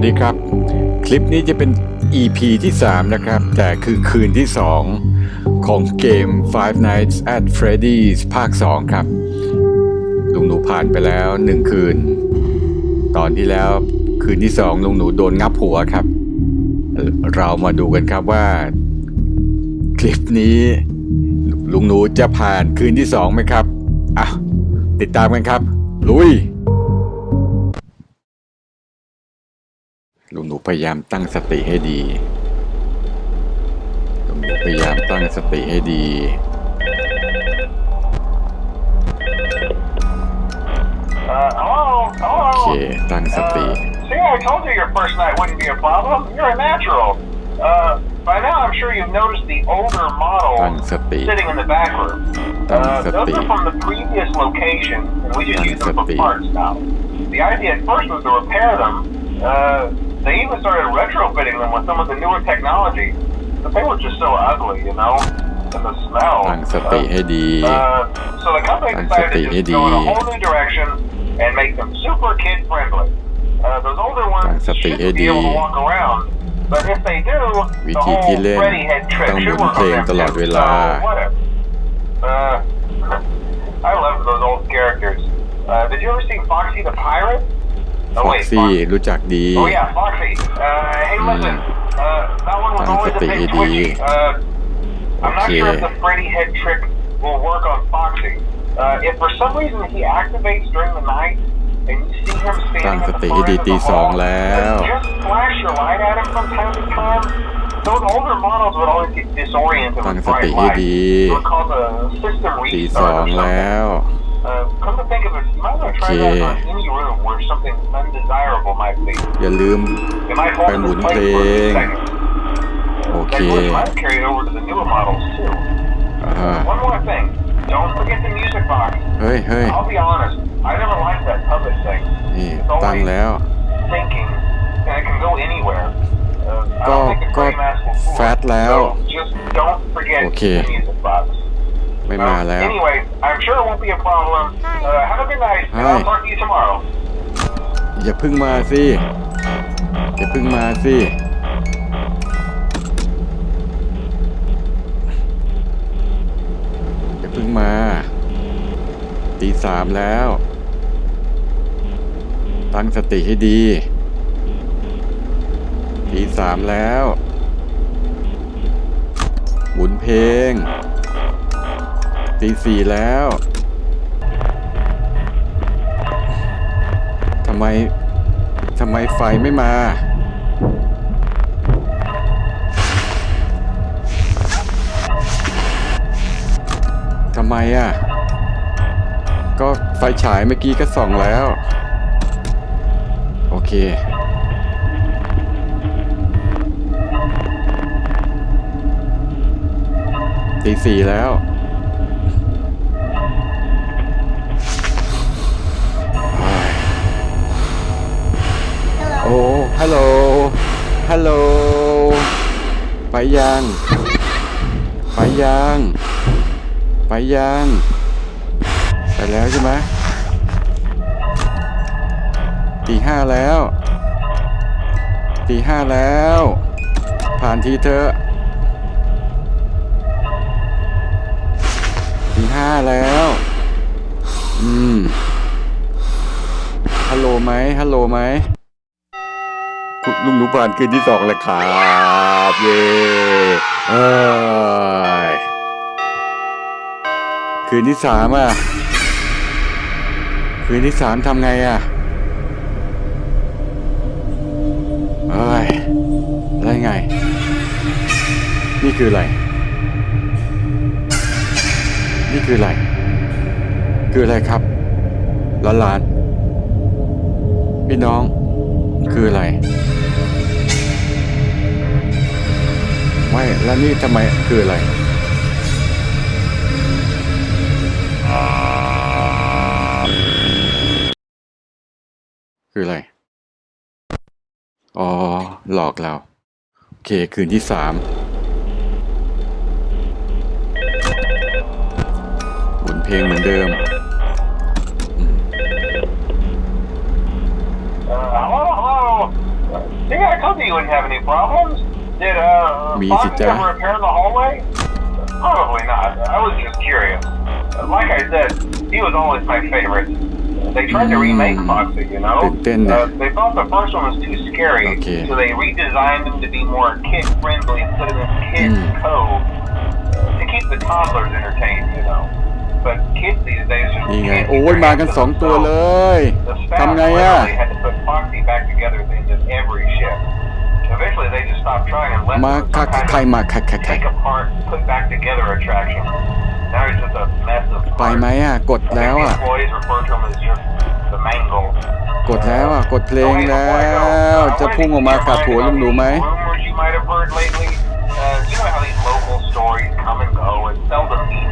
วัสดีครับ คลิปนี้จะเป็น EP ที่ 3 นะครับ แต่คือคืนที่ 2 ของเกม Five Nights at Freddy's ภาค 2 ครับ ลุงหนูผ่านไปแล้ว 1 คืน ตอนที่แล้วคืนที่ 2 ลุงหนูโดนงับหัวครับ เรามาดูกันครับว่า คลิปนี้ลุงหนูจะผ่านคืนที่ 2 ไหมครับอ่ะติดตามกันครับลุยลุงหนูพยายามตั้งสติให้ดีลุงหนูพยายามตั้งสติให้ดีโอเคตั้งสติ uh, uh, See, I told you your first night wouldn't be a problem. You're a natural. Uh, by now, I'm sure you've noticed the older model sitting in the back room. Uh, those are from the previous location, and we just use them for parts now. The idea at first was to repair them, uh, they even started retrofitting them with some of the newer technology. But they were just so ugly, you know, and the smell. ตั้งสติให้ดี Uh, so the company decided to just go in a whole new direction and make them super kid friendly. Uh, those older ones shouldn't be able to walk around, but if they do, we the ธีที่ whole เล่น Freddy head ต้ trick should work on them So whatever. Uh, I love those old characters. Uh, did you ever see Foxy the Pirate? ฟอกซี่รู้จักดี ตั้งสติดี โอเค ตั้งสติดีตีสองแล้ว ตั้งสติดี ตีสองแล้วโอเคอย่าลืมไปหมุนเพลงโอเคเฮ้ยเฮ้ยนี่ตั้งแล้วก็ก็แฟตแล้ว โอเคไม่มาแล้ว Anyway I'm sure it won't be a problem uh, have a good night and I'll talk to you tomorrow อย่าพึ่งมาสิอย่าพึ่งมาสิอย่าพึ่งมา ตีสามแล้ว ตั้งสติให้ดีตีสามแล้ว หมุนเพลงตีสี่แล้ว ทำไม ทำไมไฟไม่มา ทำไมอ่ะ ก็ไฟฉายเมื่อกี้ก็ส่องแล้ว โอเคตีสี่แล้วฮัลโหล ฮัลโหล ไปยัง ไปยัง ไปยัง ไปแล้วใช่ไหมตีห้าแล้วตีห้าแล้ว ผ่านทีเธอตีห้าแล้ว อืม ฮัลโหลไหมฮัลโหลไหมลุงหนูผ่านคืนที่สองแล้วครับ เย้คืนที่สามอ่ะ คืนที่สามทำไงอ่ะเอ้ยไรไง นี่คืออะไร นี่คืออะไร คืออะไรครับหลานๆพี่น้อง คืออะไรไม่แล้วนี่ทำไมคืออะไรคืออะไรอ๋อหลอกเราโอเคคืนที่สามหมุนเพลงเหมือนเดิม Hello, hello. You got a company you wouldn't have any problem. Did uh, I uh, Fox ever appear in the hallway? Probably not. I was just curious. Like I said, he was always my favorite. They tried mm. to hmm. remake Foxy, you know? Uh, they thought the first one was too scary, okay. so they redesigned him to be more kid-friendly put of kid mm. code to keep the toddlers entertained, you know? But kids these days are นี่ไงโอ้ยมากันสองตัวเลยทำไงอ่ะ had to put Foxy back together every Eventually, they just stopped trying and let มาคักไทยมาคักคักคัก take apart, put back together attraction. Now it's just a mess of ไปไหมอ่ะ กดแล้ว The อ่ะ employees refer to them as just the mangle. กดแล้วอ่ะ กดเพลงแล้ว จะพุ่งออกมากับหัวลุงหนูไหม Rumors you might have heard lately. Uh, you know how these local stories come and go and seldom mean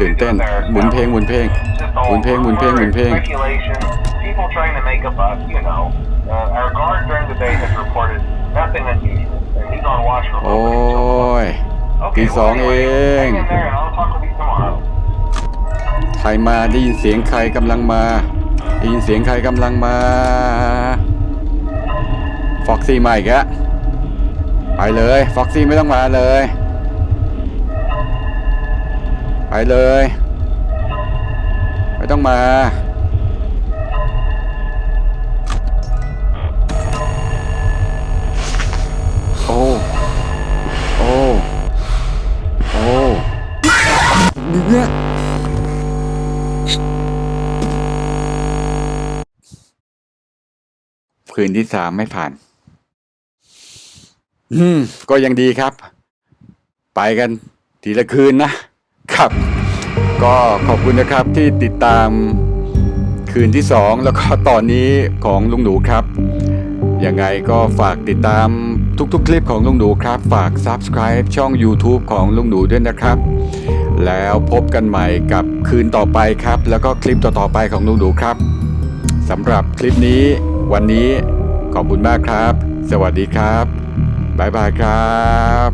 ตื่นเต้นหมุนเพลงหมุนเพลงหมุนเพลงหมุนเพลงหมุนเพลง โอ้ยตีสองเองใครมาได้ยินเสียงใครกำลังมาได้ยินเสียงใครกำลังมา ฟ็อกซี่ มาอีกแล้วไปเลยฟ็อกซี่ไม่ต้องมาเลยไปเลย ไม่ต้องมา โอ้ โอ้ โอ้เนี่ยคืนที่สามไม่ผ่าน อืม ก็ยังดีครับ ไปกันทีละคืนนะครับก็ขอบคุณนะครับที่ติดตามคืนที่ 2 แล้วก็ตอนนี้ของลุงหนูครับยังไงก็ฝากติดตามทุกๆ คลิปของลุงหนูครับ ฝาก Subscribe ช่อง YouTube ของลุงหนูด้วยนะครับ แล้วพบกันใหม่กับคืนต่อไปครับ แล้วก็คลิปต่อๆไปของลุงหนูครับสำหรับคลิปนี้วันนี้ขอบคุณมากครับ สวัสดีครับบ๊ายบายครับ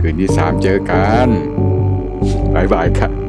คืนที่ 3 เจอกัน拜拜看。